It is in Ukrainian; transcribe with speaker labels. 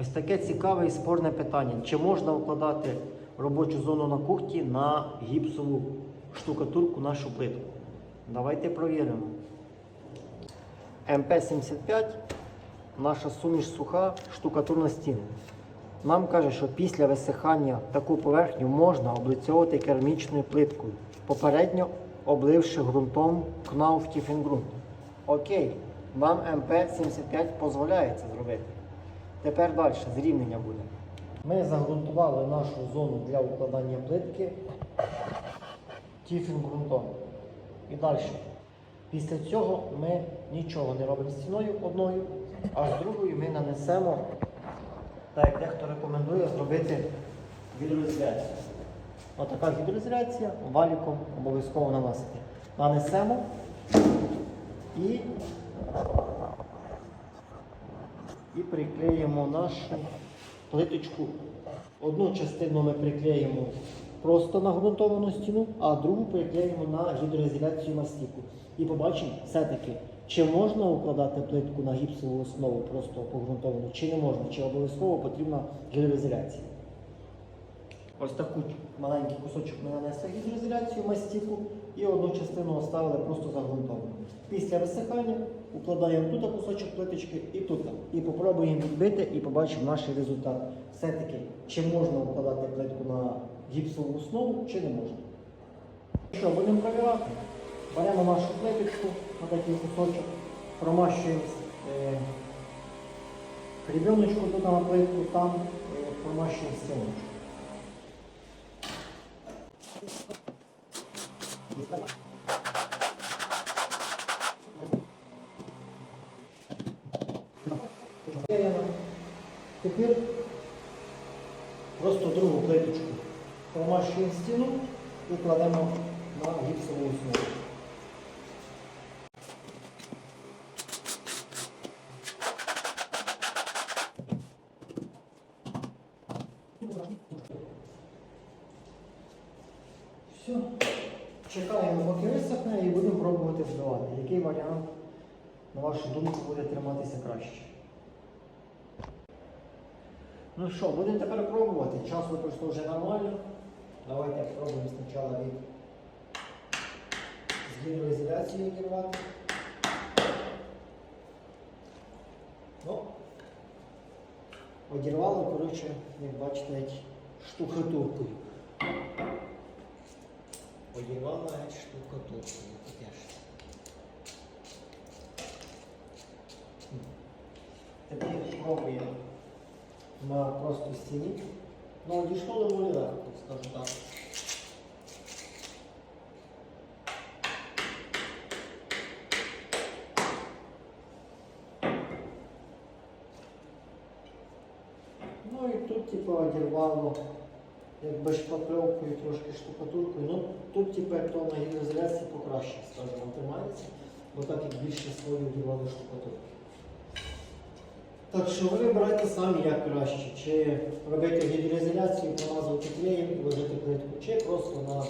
Speaker 1: Ось таке цікаве і спорне питання. Чи можна вкладати робочу зону на кухні на гіпсову штукатурку нашу плитку? Давайте провіримо. МП-75 наша суміш суха штукатурна стіна. Нам каже, що після висихання таку поверхню можна облицьовувати керамічною плиткою, попередньо обливши ґрунтом КНАУФ Тіфінгрунт. Окей, вам МП-75 дозволяє це зробити. Тепер далі зрівнення буде. Ми загрунтували нашу зону для укладання плитки тіфінгрунтом. І далі. Після цього ми нічого не робимо стіною одною, а з другою ми нанесемо, так як дехто рекомендує, зробити гідроізоляцію. Отака гідроізоляція валіком обов'язково наносити. Нанесемо і, і приклеїмо нашу плиточку. Одну частину ми приклеїмо просто на ґрунтовану стіну, а другу приклеїмо на гідроізоляцію мастіку. І побачимо все-таки, чи можна укладати плитку на гіпсову основу просто погрунтовану, чи не можна, чи обов'язково потрібна гідроізоляція. Ось таку маленький кусочок ми нанесли гідроізоляцію мастику і одну частину оставили просто загрунтовану. Після висихання укладаємо тут кусочок плиточки і тут. І попробуємо відбити і побачимо наш результат. Все-таки, чи можна укладати плитку на гіпсову основу, чи не можна. Що, будемо перевіряти? Беремо нашу плиточку на такий кусочок, промащуємо е, грібеночку тут на плитку, там е, промащуємо стіночку. Тепер просто другу плиточку промащуємо стіну і кладемо на гіпсову основу. Все. Чекаємо, поки висохне і будемо пробувати збивати. Який варіант, на вашу думку, буде триматися краще? Ну що, будемо тепер пробувати. Час вийшло вже нормально. Давайте спробуємо спочатку від з гідроізоляцією керувати. Ну, одірвало, коротше, як бачите, штукатуркою. Одірвало навіть штукатуркою. Таке ж. Тепер пробуємо на просто стіні. Ну, дійшло доволі легко, скажу так. Ну і тут, типу, одірвало Якби шпакльовкою, трошки штукатуркою. Ну, тут, тепер як то на гідроізоляції покраще, скажімо, тримається, бо так як більше свою вбивали штукатурки. Так що ви вибирайте самі як краще, чи робити гідроізоляцію, помазувати клеєм і ложити плитку, чи просто на